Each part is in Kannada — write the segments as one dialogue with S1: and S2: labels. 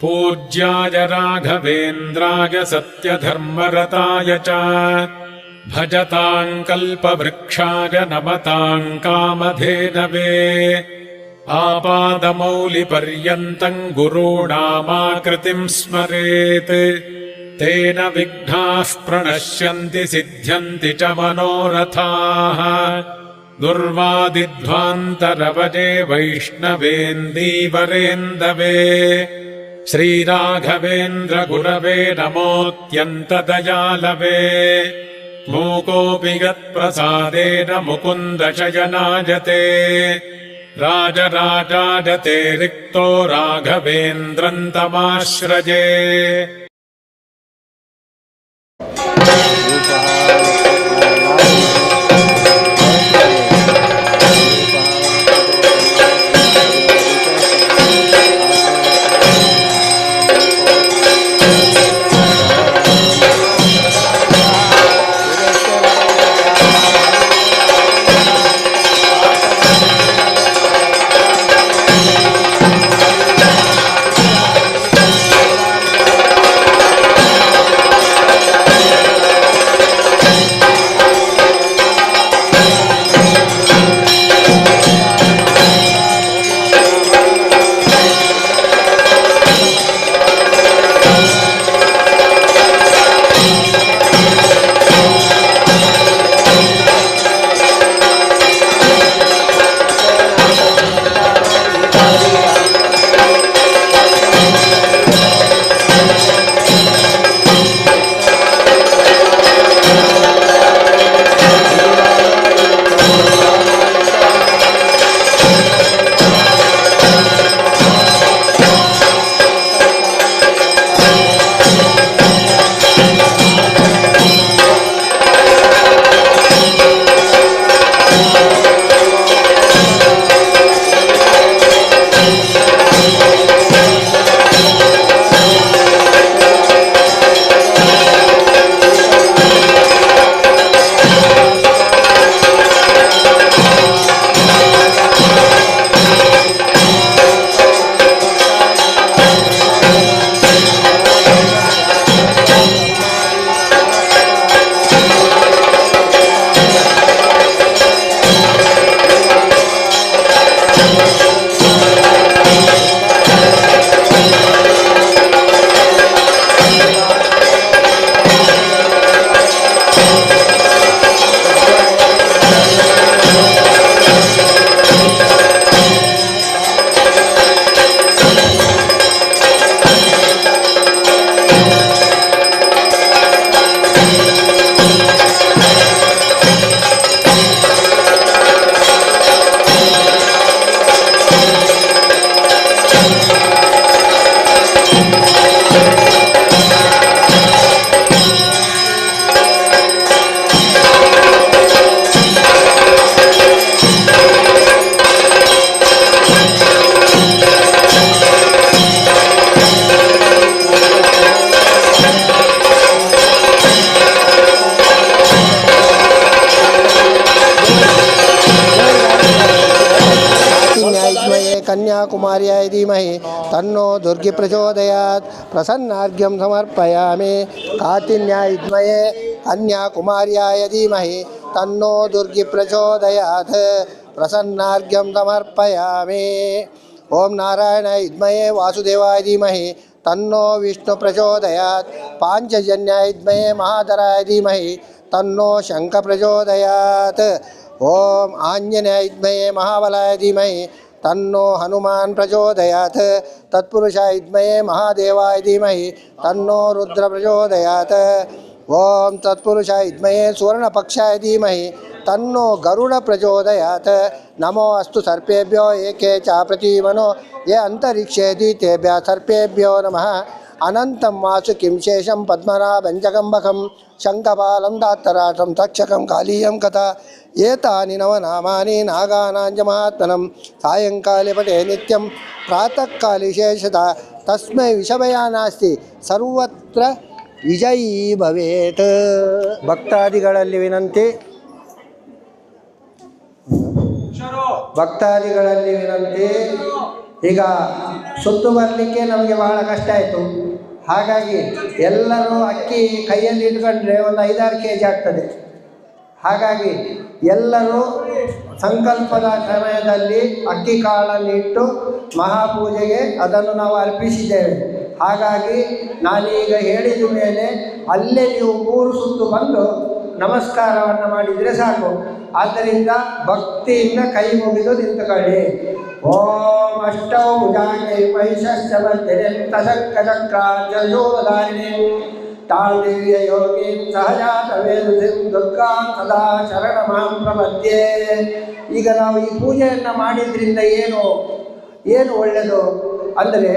S1: पूज्याय राघवेन्द्राय सत्यधर्मरताय च भजताम् कल्पवृक्षाय नमताम् कामधेनवे आपादमौलिपर्यन्तम् गुरूणामाकृतिम् स्मरेत् तेन विघ्नाः प्रणश्यन्ति सिद्ध्यन्ति च मनोरथाः दुर्वादिध्वान्तरवजे वैष्णवेन्दीवरेन्दवे श्रीराघवेन्द्रगुरवे नमोऽत्यन्तदयालवे मूकोऽपि यत्प्रसादेन मुकुन्दशयनायते। राजराजायते रिक्तो राघवेन्द्रम् तमाश्रजे
S2: कन्याकुमार्याय धीमहि तन्नो दुर्गि प्रचोदयात्, प्रसन्नार्घ्यं समर्पयामि। कातिन्यायमये कन्याकुमार्याय धीमहि तन्नो दुर्गि प्रचोदयात्, प्रसन्नार्घ्यं समर्पयामि। ॐ नारायण विद्महे वासुदेवाय धीमहि तन्नो विष्णु प्रचोदयात् पाञ्चजन्याय विद्महे महाधराय धीमहि तन्नो शङ्ख ॐ आञ्जनेय विद्महे महाबलाय धीमहि तन्नो हनुमान् प्रचोदयात्। तत्पुरुषाय विद्महे महादेवाय धीमहि तन्नो रुद्र प्रचोदयात्। ॐ तत्पुरुषाय विद्महे सुवर्णपक्षाय धीमहि तन्नो गरुड प्रचोदयात। नमो अस्तु सर्पेभ्यो एके चा प्रतीमनो ये अन्तरिक्षे तेभ्यः सर्पेभ्यो नमः। అనంతం వాసు కింశేషం పద్మనాభంజకంబకం శంఖపాలం దాత్తరాటం తక్షకం కాళీయం కథ ఏతాని నవనామాని నాగానాంజమాత్మనం సాయంకాలే పటే నిత్యం ప్రాతకాలిశేషత తస్మై విషమయా నాస్తి ಸರ್ವತ್ರ ವಿಜಯೀ ಭವೇತ್ ಭಕ್ತಾದಿಗಳಲ್ಲಿ ವಿನಂತಿ ಭಕ್ತಾದಿಗಳಲ್ಲಿ ವಿನಂತಿ ಈಗ
S1: ಸುತ್ತು ಬರಲಿಕ್ಕೆ ನಮಗೆ ಬಹಳ ಕಷ್ಟ ಆಯಿತು. ಹಾಗಾಗಿ ಎಲ್ಲರೂ ಅಕ್ಕಿ ಕೈಯಲ್ಲಿ ಇಟ್ಕೊಂಡ್ರೆ ಒಂದು ಐದಾರು ಕೆ ಜಿ ಆಗ್ತದೆ. ಹಾಗಾಗಿ ಎಲ್ಲರೂ ಸಂಕಲ್ಪದ ಸಮಯದಲ್ಲಿ ಅಕ್ಕಿ ಕಾಳನ್ನು ಇಟ್ಟು ಮಹಾಪೂಜೆಗೆ ಅದನ್ನು ನಾವು ಅರ್ಪಿಸಿದ್ದೇವೆ. ಹಾಗಾಗಿ ನಾನೀಗ ಹೇಳಿದ ಮೇಲೆ ಅಲ್ಲೇ ನೀವು ಮೂರು ಸುತ್ತು ಬಂದು ನಮಸ್ಕಾರವನ್ನು ಮಾಡಿದರೆ ಸಾಕು. ಆದ್ದರಿಂದ ಭಕ್ತಿಯಿಂದ ಕೈ ಮುಗಿದು ನಿಂತುಕೊಳ್ಳಿ. ಓಂ ಅಷ್ಟೌ ಭುಜಾಂಗೈ ಮಹಿಷಶ್ಚ ಮಧ್ಯೆ ತಸಕ್ಕಚಕ್ರಾಂಜಯೋಧಾರಿಣಿ ತಾಳ್ದಿವ್ಯ ಯೋಗಿ ಸಹಜಾತ ವೇದಸಿಂ ದುರ್ಗಾಂ ಸದಾ ಶರಣಮಾಂ ಪ್ರಪದ್ಯೆ ಈಗ ನಾವು ಈ ಪೂಜೆಯನ್ನು ಮಾಡಿದ್ರಿಂದ ಏನು ಏನು ಒಳ್ಳೆಯದು ಅಂದರೆ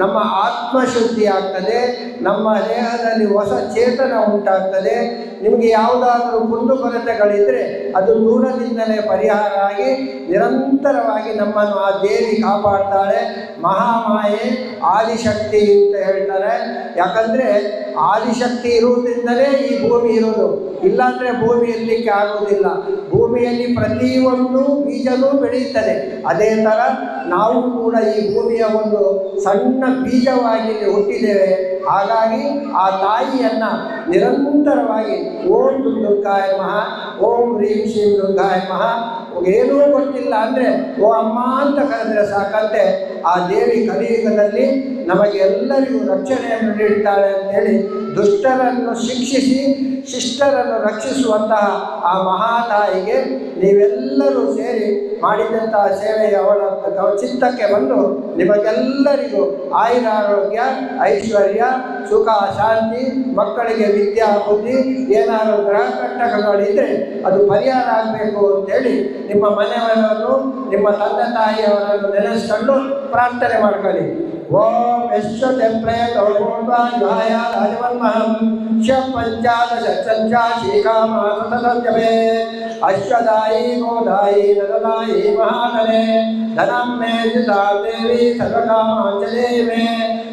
S1: ನಮ್ಮ ಆತ್ಮಶುದ್ಧಿ ಆಗ್ತದೆ, ನಮ್ಮ ದೇಹದಲ್ಲಿ ಹೊಸ ಚೇತನ ಉಂಟಾಗ್ತದೆ. ನಿಮಗೆ ಯಾವುದಾದರೂ ಕುಂದುಕೊರತೆಗಳಿದ್ದರೆ ಅದು ದೂರದಿಂದಲೇ ಪರಿಹಾರ ಆಗಿ ನಿರಂತರವಾಗಿ ನಮ್ಮನ್ನು ಆ ದೇವಿ ಕಾಪಾಡ್ತಾಳೆ. ಮಹಾಮಾಯೆ, ಆದಿಶಕ್ತಿ ಅಂತ ಹೇಳ್ತಾರೆ. ಯಾಕಂದರೆ ಆದಿಶಕ್ತಿ ಇರುವುದರಿಂದಲೇ ಈ ಭೂಮಿ ಇರೋದು. ಇಲ್ಲಾಂದರೆ ಭೂಮಿ ಇರಲಿಕ್ಕೆ ಆಗುವುದಿಲ್ಲ ಭೂಮಿಯಲ್ಲಿ ಪ್ರತಿಯೊಂದು ಬೀಜನೂ ಬೆಳೆಯುತ್ತದೆ. ಅದೇ ಥರ ನಾವು ಕೂಡ ಈ ಭೂಮಿಯ ಒಂದು ಸಣ್ಣ ಬೀಜವಾಗಿ ಹುಟ್ಟಿದ್ದೇವೆ. ಹಾಗಾಗಿ ಆ ತಾಯಿಯನ್ನು ನಿರಂತರವಾಗಿ ಓಂ ದುರ್ಗಾಯ ಮಹ, ಓಂ ಹ್ರೀಂ ಶ್ರೀಂ ದುರ್ಗಾಯ ಮಹ. ಏನೂ ಗೊತ್ತಿಲ್ಲ ಅಂದರೆ, ಓ ಅಮ್ಮ ಅಂತ ಕರೆದ್ರೆ ಸಾಕಂತೆ, ಆ ದೇವಿ ಕಲಿಯುಗದಲ್ಲಿ ನಮಗೆಲ್ಲರಿಗೂ ರಕ್ಷಣೆಯನ್ನು ನೀಡುತ್ತಾಳೆ ಅಂತೇಳಿ ದುಷ್ಟರನ್ನು ಶಿಕ್ಷಿಸಿ, ಶಿಷ್ಟರನ್ನು ರಕ್ಷಿಸುವಂತಹ ಆ ಮಹಾತಾಯಿಗೆ ನೀವೆಲ್ಲರೂ ಸೇರಿ ಮಾಡಿದಂತಹ ಸೇವೆಯ ಅವಳ ಚಿತ್ತಕ್ಕೆ ಬಂದು ನಿಮಗೆಲ್ಲರಿಗೂ ಆಯುರಾರೋಗ್ಯ, ಐಶ್ವರ್ಯ, ಸುಖ, ಶಾಂತಿ, ಮಕ್ಕಳಿಗೆ ವಿದ್ಯಾ, ಬುದ್ಧಿ, ಏನಾದರೂ ಗ್ರಹ ಕಂಟಕಗಳಿದ್ದರೆ ಅದು ಪರಿಹಾರ ಆಗಬೇಕು ಅಂತೇಳಿ ನಿಮ್ಮ ಮನೆಯವರನ್ನು, ನಿಮ್ಮ ತಂದೆ ತಾಯಿಯವರನ್ನು ನೆನೆಸ್ಕೊಂಡು ಪ್ರಾರ್ಥನೆ ಮಾಡ್ಕೊಳ್ಳಿ. ओम विश्व प्रयत गौरवाय राजवन्महम। श पंचादश चंचा शेखा महासतसत्यभे मे, जिता देवी सर्वकामांजले में।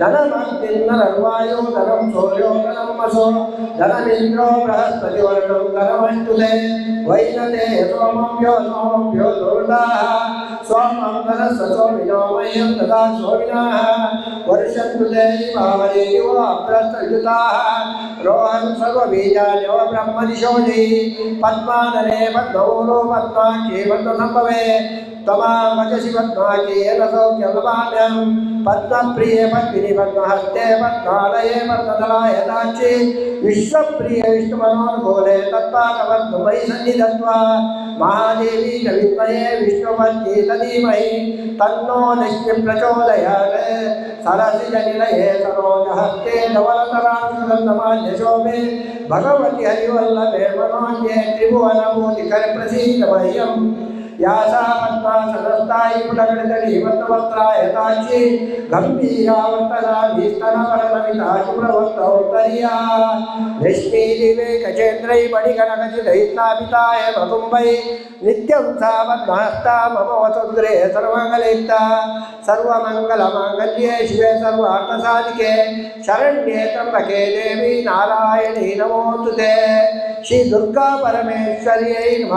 S1: धनमन्तिन्नरन्वायो धनं सूर्यो धनमसो धनमिन्द्रो बृहस्पतिवर्णं धनमष्टुले वैनते सोमं यो सोमं यो दुर्गाः सोमं धनस्वसोमिनो मह्यं तथा सोमिनाः वर्षन्तुले भावदेव अप्रस्तयुताः रोहन् सर्वबीजान्यो ब्रह्मनिशोधि पद्मानने पद्मौरो पद्मा केवन्तसम्भवे तमा वचसि पद्मा केन सौख्यमपाद्यम् పద్మప్రియ పద్మిని పద్మహస్తే పద్మాలయే పద్మదలాయతాక్షి విశ్వప్రియ విష్ణుమనోన్మూలే తత్పాదపద్మై సన్నిధత్వా మహాదేవి కవిత్మయే విష్ణుమతి తదీమహి తన్నో నిశ్చి ప్రచోదయాత్ సరసిజనిలయే సరోజహస్తే నవరతరాశోభే భగవతి హరివల్లభే మనోన్యే త్రిభువనమూర్తి కరి ప్రసీత మహ్యం యాసామంతా నిత్యం సామద్మహస్తా మమ వసుంద్రే సర్వమంగళైత సర్వమంగళమాంగళ్యే శివే సర్వార్థసాధికే. శరణ్యే త్రంబకే దేవి నారాయణీ నమోస్తుతే. శ్రీ దుర్గా పరమేశ్వర్యై నమ.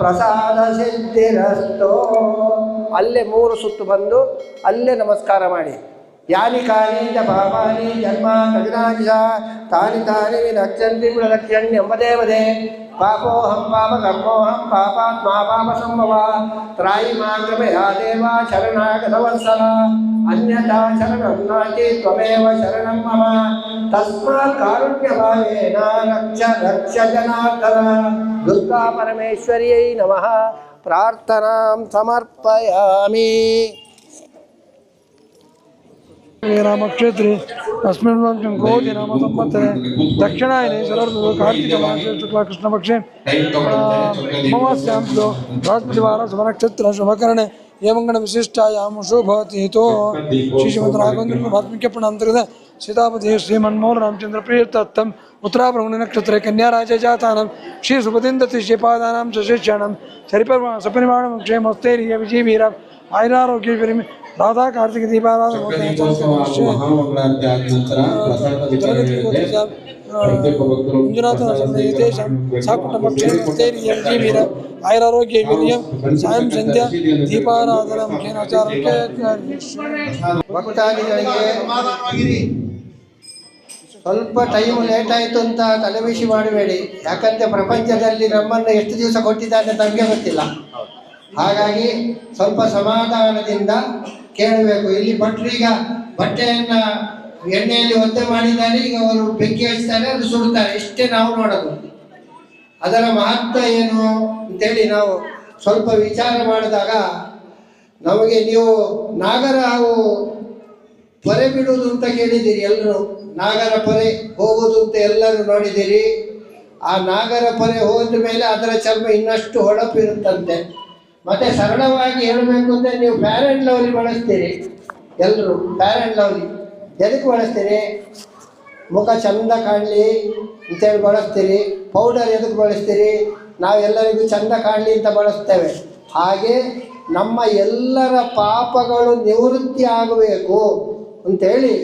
S1: ప్రసాద ಸಿದ್ಧಿರಸ್ತೋ ಅಲ್ಲೇ ಮೂರು ಸುತ್ತು ಬಂದು ಅಲ್ಲೇ ನಮಸ್ಕಾರ ಮಾಡಿ. ಯಾನಿ ಕಾನಿ ಜ ಪಾಪಾನಿ ಜನ್ಮ ಕಜನಾಜ ತಾನಿ ತಾನಿ ನಚ್ಚಂತಿ ಗುಣಲಕ್ಷ್ಯಣ್ಯಂಬದೇವದೇ ಪಾಪೋಹಂ ಪಾಪ ಕರ್ಮೋಹಂ ಪಾಪಾತ್ಮಾ ಪಾಪ ಸಂಭವ. ತ್ರಾಯಿ ಮಾಗ್ರಮಯಾ ದೇವ ಶರಣಾಗತವತ್ಸಲ. ಅನ್ಯಥಾ ಶರಣಂ ತ್ವಮೇವ ಶರಣಂ ಮಮ. ತಸ್ಮಾತ್ ಕಾರುಣ್ಯಭಾವೇನ ರಕ್ಷ ರಕ್ಷ ಜನಾರ್ದನ ದುರ್ಗಾ ಪರಮೇಶ್ವರ್ಯೈ ನಮಃ. प्रार्थनां समर्पयामि
S3: रामक्षेत्रे अस्मिन् वंशं गोदिनामसंवत्सरे दक्षिणायने शरदो कार्तिकमासे शुक्लकृष्णपक्षे अमावास्यां तु बृहस्पतिवार शुभनक्षत्र शुभकरणे एवङ्गणविशिष्टायां शुभवति हेतो श्रीश्रीमन्तराघवेन्द्रभात्मिक्यपणान्तर्गत सीतापति श्रीमनमोहन रामचंद्र प्रिय तत्तम उत्तराभ्रमण नक्षत्र कन्या राजा जातानम श्री सुपतिन्दति श्रीपादानां सशिष्याणं सरिपर्वा सपरिमाणं क्षेमस्ते विजयवीरम्
S4: ಆಯುರಾರೋಗ್ಯ ವಿರಿಮಿ ರಾಧಾ ಕಾರ್ತಿಕ ದೀಪಾರಾಧನೆ ಗುಜರಾತ್ನ ಸಂದೇಶೇಶಂ ಸಕುಟುಂಬ
S3: ಕ್ಷೇಮಸ್ಥೈರ್ಯ ಎಂ ಜಿ ವೀರ ಆಯುರಾರೋಗ್ಯ ವೀರ್ಯಂ ಸಾಯಂ ಸಂಧ್ಯಾ ದೀಪಾರಾಧನ
S1: ಮುಖೇನ ಸ್ವಲ್ಪ ಟೈಮ್ ಲೇಟ್ ಆಯಿತು ಅಂತ ತಲೆಬಿಸಿ ಮಾಡಬೇಡಿ ಯಾಕಂದರೆ ಪ್ರಪಂಚದಲ್ಲಿ ನಮ್ಮನ್ನು ಎಷ್ಟು ದಿವಸ ಕೊಟ್ಟಿದ್ದಾರೆ ನಮಗೆ ಗೊತ್ತಿಲ್ಲ. ಹಾಗಾಗಿ ಸ್ವಲ್ಪ ಸಮಾಧಾನದಿಂದ ಕೇಳಬೇಕು. ಇಲ್ಲಿ ಭಟ್ರು ಈಗ ಬಟ್ಟೆಯನ್ನ ಎಣ್ಣೆಯಲ್ಲಿ ಒದ್ದೆ ಮಾಡಿದ್ದಾರೆ. ಈಗ ಅವರು ಬೆಂಕಿ ಹಚ್ತಾರೆ ಅದು ಸುಡುತ್ತಾರೆ. ಇಷ್ಟೇ ನಾವು ನೋಡೋದು. ಅದರ ಮಹತ್ವ ಏನು ಅಂತೇಳಿ ನಾವು ಸ್ವಲ್ಪ ವಿಚಾರ ಮಾಡಿದಾಗ ನಮಗೆ ನೀವು ನಾಗರ ಹಾವು ಪೊರೆ ಬಿಡುವುದು ಅಂತ ಕೇಳಿದ್ದೀರಿ ಎಲ್ಲರೂ. ನಾಗರ ಪೊರೆ ಹೋಗುವುದು ಅಂತ ಎಲ್ಲರೂ ನೋಡಿದ್ದೀರಿ. ಆ ನಾಗರ ಪೊರೆ ಹೋದ ಮೇಲೆ ಅದರ ಚರ್ಮ ಇನ್ನಷ್ಟು ಹೊಳಪು ಇರುತ್ತಂತೆ. ಮತ್ತೆ ಸರಳವಾಗಿ ಹೇಳಬೇಕು ಅಂದರೆ ನೀವು ಆ್ಯಂಡ್ ಲವ್ಲಿ ಬಳಸ್ತೀರಿ. ಎಲ್ಲರೂ ಆ್ಯಂಡ್ ಲವ್ಲಿ ಎದಕ್ಕೆ ಬಳಸ್ತೀರಿ? ಮುಖ ಚಂದ ಕಾಣಲಿ ಅಂತೇಳಿ ಬಳಸ್ತೀರಿ. ಪೌಡರ್ ಎದಕ್ಕೆ ಬಳಸ್ತೀರಿ? ನಾವು ಎಲ್ಲರಿಗೂ ಚಂದ ಕಾಣಲಿ ಅಂತ ಬಳಸ್ತೇವೆ. ಹಾಗೆ ನಮ್ಮ ಎಲ್ಲರ ಪಾಪಗಳು ನಿವೃತ್ತಿ ಆಗಬೇಕು ಅಂತೇಳಿ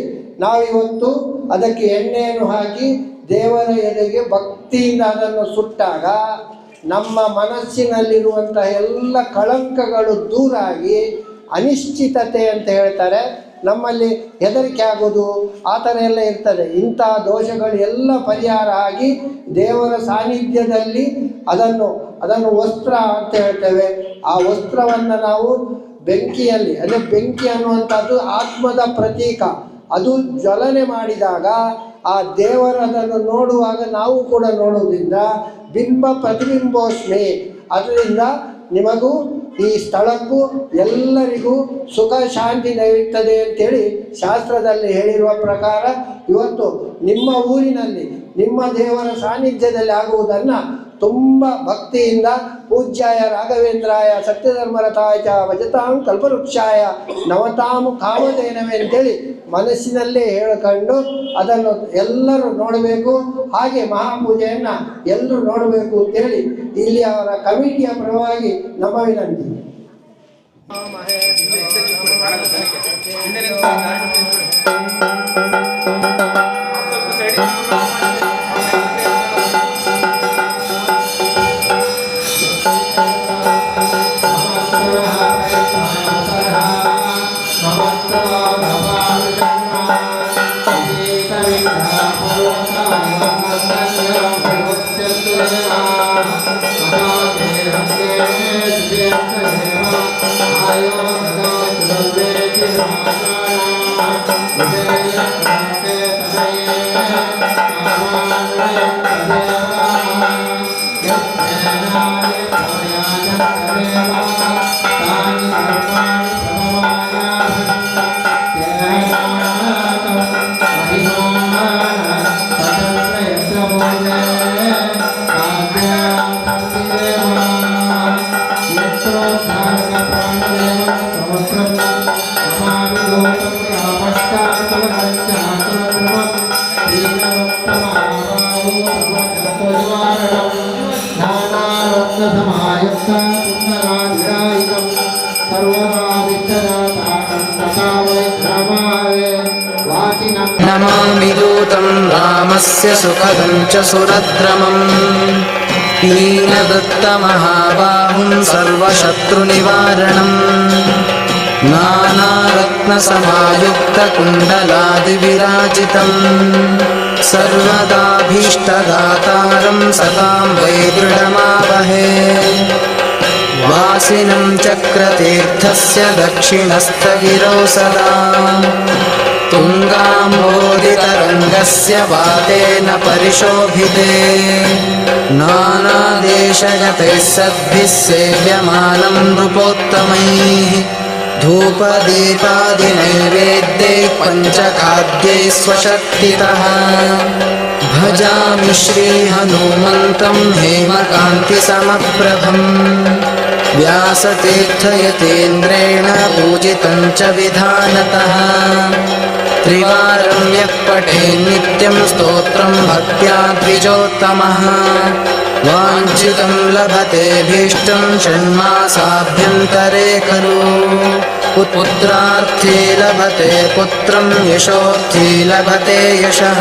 S1: ನಾವಿವತ್ತು ಅದಕ್ಕೆ ಎಣ್ಣೆಯನ್ನು ಹಾಕಿ ದೇವರ ಎದೆಗೆ ಭಕ್ತಿಯಿಂದ ಅದನ್ನು ಸುಟ್ಟಾಗ ನಮ್ಮ ಮನಸ್ಸಿನಲ್ಲಿರುವಂತಹ ಎಲ್ಲ ಕಳಂಕಗಳು ದೂರಾಗಿ ಅನಿಶ್ಚಿತತೆ ಅಂತ ಹೇಳ್ತಾರೆ. ನಮ್ಮಲ್ಲಿ ಹೆದರಿಕೆ ಆಗೋದು ಆ ಥರ ಎಲ್ಲ ಇರ್ತದೆ. ಇಂಥ ದೋಷಗಳು ಎಲ್ಲ ಪರಿಹಾರ ಆಗಿ ದೇವರ ಸಾನ್ನಿಧ್ಯದಲ್ಲಿ ಅದನ್ನು ಅದನ್ನು ವಸ್ತ್ರ ಅಂತ ಹೇಳ್ತೇವೆ. ಆ ವಸ್ತ್ರವನ್ನು ನಾವು ಬೆಂಕಿಯಲ್ಲಿ, ಅಂದರೆ ಬೆಂಕಿ ಅನ್ನುವಂಥದ್ದು ಆತ್ಮದ ಪ್ರತೀಕ. ಅದು ಜ್ವಲನೆ ಮಾಡಿದಾಗ ಆ ದೇವರದನ್ನು ನೋಡುವಾಗ ನಾವು ಕೂಡ ನೋಡುವುದರಿಂದ ಬಿಂಬ ಪ್ರತಿಬಿಂಬೋಸ್ಮಿ. ಅದರಿಂದ ನಿಮಗೂ ಈ ಸ್ಥಳಕ್ಕೂ ಎಲ್ಲರಿಗೂ ಸುಖ ಶಾಂತಿ ನಡೆಯುತ್ತದೆ ಅಂತೇಳಿ ಶಾಸ್ತ್ರದಲ್ಲಿ ಹೇಳಿರುವ ಪ್ರಕಾರ ಇವತ್ತು ನಿಮ್ಮ ಊರಿನಲ್ಲಿ ನಿಮ್ಮ ದೇವರ ಸಾನ್ನಿಧ್ಯದಲ್ಲಿ ಆಗುವುದನ್ನು ತುಂಬ ಭಕ್ತಿಯಿಂದ ಪೂಜ್ಯಾಯ ರಾಘವೇಂದ್ರಾಯ ಸತ್ಯಧರ್ಮರಥಾಯ ಭಜತಾಂ ಕಲ್ಪವೃಕ್ಷಾಯ ನವತಾಂ ಕಾಮಧೇನವೇ ಅಂತೇಳಿ ಮನಸ್ಸಿನಲ್ಲೇ ಹೇಳಿಕೊಂಡು ಅದನ್ನು ಎಲ್ಲರೂ ನೋಡಬೇಕು. ಹಾಗೆ ಮಹಾಪೂಜೆಯನ್ನು ಎಲ್ಲರೂ ನೋಡಬೇಕು ಅಂತೇಳಿ ಇಲ್ಲಿ ಅವರ ಕಮಿಟಿಯ ಪರವಾಗಿ ನಮ್ಮ ವಿನಂತಿ. Om Namah Shivaya.
S5: नमामि दूतं रामस्य सुखदं च सुरद्रमम्। नीलदत्तमहाबाहुं सर्वशत्रुनिवारणम्। नानारत्नसमायुक्तकुण्डलादिविराजितम्। सर्वदाभीष्टदातारं वै दृढमावहे। वासिनं चक्रतीर्थस्य दक्षिणस्थगिरौ सदा तुङ्गाम्बोधितरङ्गस्य वातेन परिशोभिते। नानादेशगतैः सद्भिः सेव्यमानं नृपोत्तमैः। धूपदीपादिनैवेद्यैः पञ्चखाद्यैः स्वशक्तितः। भजामि श्रीहनुमन्तं हेमकान्तिसमप्रभम्। व्यासतीर्थयतीन्द्रेण पूजितं च विधानतः त्रिवारं यः पठे नित्यं स्तोत्रं भक्त्या द्विजोत्तमः। वाञ्छितं लभते भीष्टं षण्मासाभ्यन्तरे खलु। पुत्रार्थी लभते पुत्रं यशोर्थी लभते यशः।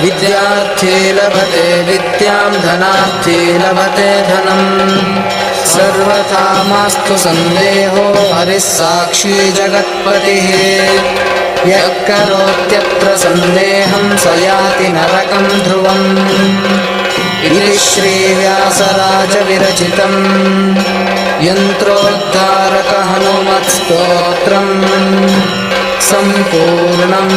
S5: विद्यार्थी लभते विद्यां धनार्थी लभते धनम् सर्वथा मास्तु सन्देहो हरिः साक्षी जगत्पतिः यः करोत्यत्र सन्देहं स याति नरकं ध्रुवम् इति श्रीव्यासराजविरचितम् यन्त्रोद्धारक हनुमत्स्तोत्रम् सम्पूर्णम्